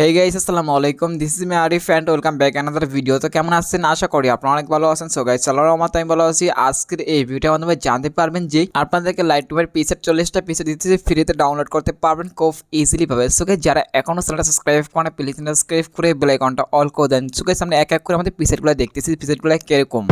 হে guys আসসালামু আলাইকুম this is me Arif and welcome back another video তো কেমন আছেন? আশা করি আপনারা অনেক ভালো আছেন। সো গাইস চলার আমার আমি ভালো আছি আজকের এই ভিডিওর মাধ্যমে জানতে পারবেন যে আপনাদেরকে লাইট টুবের পিসের চল্লিশটা পিসে দিতেছে ফ্রিতে ডাউনলোড করতে পারবেন খুব ইজিলি ভাবে সো গাইস যারা এখনও চ্যানেলটা সাবস্ক্রাইব করেন প্লিজ সাবস্ক্রাইব করে বেল আইকনটা অল করে দেন। সো গাইস আমরা এক এক করে আমাদের পিসেটগুলো দেখতেছি পিসেটগুলো কীরকম।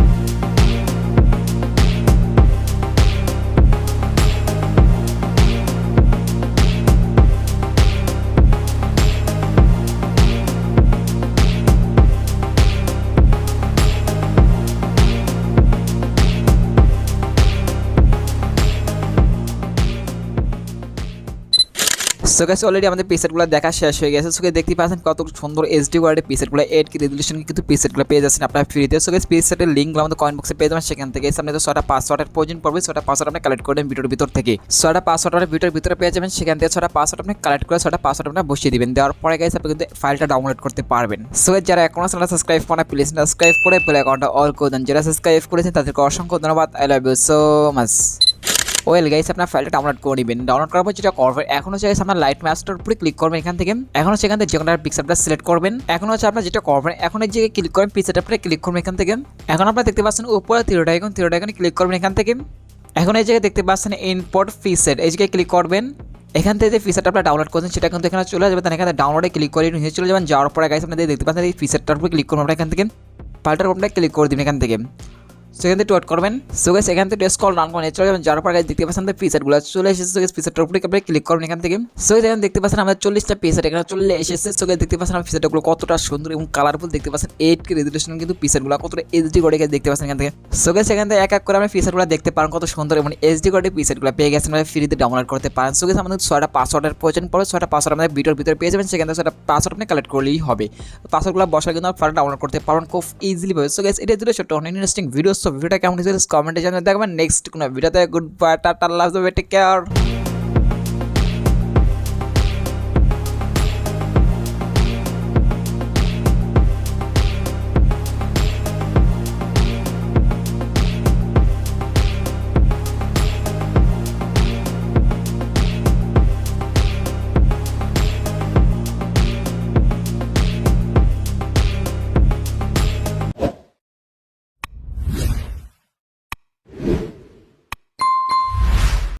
সো গাইস অলরেডি আমাদের পিসেটগুলো দেখা শেষ হয়ে গেছে। সো দেখতে পাচ্ছেন কত সুন্দর এইচডি কোয়ালিটির পিসেটগুলো এইট কি রেজলিউশন কিন্তু পিসেটগুলো পেয়ে যাচ্ছেন আপনার ফ্রিতে সো গাইস পিসেটের লিঙ্কগুলো আমাদের কমেন্ট বক্সে পেয়ে যাবেন। সেখান থেকে সামনে তো ছটা পাসওয়ার্ডের প্রয়োজন পড়বে, ছটা পাসওয়ার্ড আপনি কালেক্ট করবেন ভিডিওর ভিতর থেকে। ছটা পাসওয়ার্ডের ভিডিওর ভিতরে পেয়ে যাবেন, সেখান থেকে ছটা পাসওয়ার্ড আপনি কালেক্ট করে ছটা পাসওয়ার্ড আপনি বসিয়ে দিবেন। দেওয়ার পরে গাইস আপনি কিন্তু ফাইলটা ডাউনলোড করতে পারবেন। সো যারা এখনও চ্যানেল সাবস্ক্রাইব করেন প্লিজ সাবস্ক্রাইব করে বেল আইকনটা অল করে দেন। যারা সাবস্ক্রাইব করেছেন, তাদেরকে অসংখ্য ধন্যবাদ। I love you so much well guys, আপনার ফাইলটা ডাউনলোড করে নেবেন। ডাউনলোড করার পর যেটা করবেন, এখন হচ্ছে guys, আপনার লাইট মাস্টার উপরে ক্লিক করবেন এখান থেকে। এখন সেখান থেকে যে কোনো পিকচারটা সিলেক্ট করবেন। এখন হচ্ছে আপনার যেটা করবেন, এখন এই যে ক্লিক করেন পিকচারটা আপনি ক্লিক করবেন এখান থেকে। এখন আপনারা দেখতে পাচ্ছেন উপরে থিরোটা এখন থিরোটা এখানে ক্লিক করবেন এখান থেকে। এখন এই জায়গায় দেখতে পাচ্ছেন ইনপোর্ট ফিসেট এই জায়গায় ক্লিক করবেন। এখান থেকে যে ফিচারটা আপনারা ডাউনলোড করছেন, সেটা কিন্তু এখানে চলে যাবে। তাহলে এখানে ডাউনলোডে ক্লিক করে নিয়ে চলে যাবেন। যাওয়ার পরে গাইস আপনাদের দেখতে পাচ্ছেন এই ফিচারটার উপরে ক্লিক করবেন আপনারা এখান থেকে। পাল্টার উপরে ক্লিক করে দিন এখান থেকে। সেখান থেকে ওয়েট করবেন। সো গাইস এখান থেকে টেস্ট কল রান করে চলে যাবেন। যার পর গাইস দেখতে পাচ্ছেন ফিচারগুলো চলে এসেছে। সো গাইস ফিচারটার উপরে আপনি ক্লিক করবেন এখান থেকে। সো গাইস এখানে দেখতে পাচ্ছেন আমাদের চল্লিশটা ফিচার এখানে চলে এসেছে। সো গাইস দেখতে পাচ্ছেন আমার ফিচারগুলো কতটা সুন্দর এবং কালারফুল দেখতে পাচ্ছেন এইট কে রেজলিউশন কিন্তু ফিচারগুলো কতটা এইচডি করে গেছে দেখতে পাচ্ছেন এখান থেকে। সো গাইস এখান থেকে এক এক করে আমরা ফিচারগুলো দেখতে পারেন কত সুন্দর এবং এইচডি করে ফিচারগুলো পেয়ে গেছেন। আমরা ফ্রিতে ডাউনলোড করতে পারেন। সো গাইস আমাদের ছয়টা পাসওয়ার্ডের প্রয়োজন পড়ে। ছয়টা পাসওয়ার্ড আমাদের ভিডিওর ভিতরে পেয়ে যাবেন। সেখান থেকে ছয়টা পাসওয়ার্ড আপনি কালেক্ট করলেই হবে। পাসওয়ার্ডগুলো বসা কিন্তু আপনারা ডাউনলোড করতে পারবেন খুব ইজিলি ভাবে। সো গাইস এটা দিলে ছোট অনেক ইন্টারেস্টিং ভিডিও সো ভিডিওটা কেমন হয়েছিল কমেন্টে জানিয়ে দেখবেন নেক্সট কোনো ভিডিওতে। Good bye tata love take care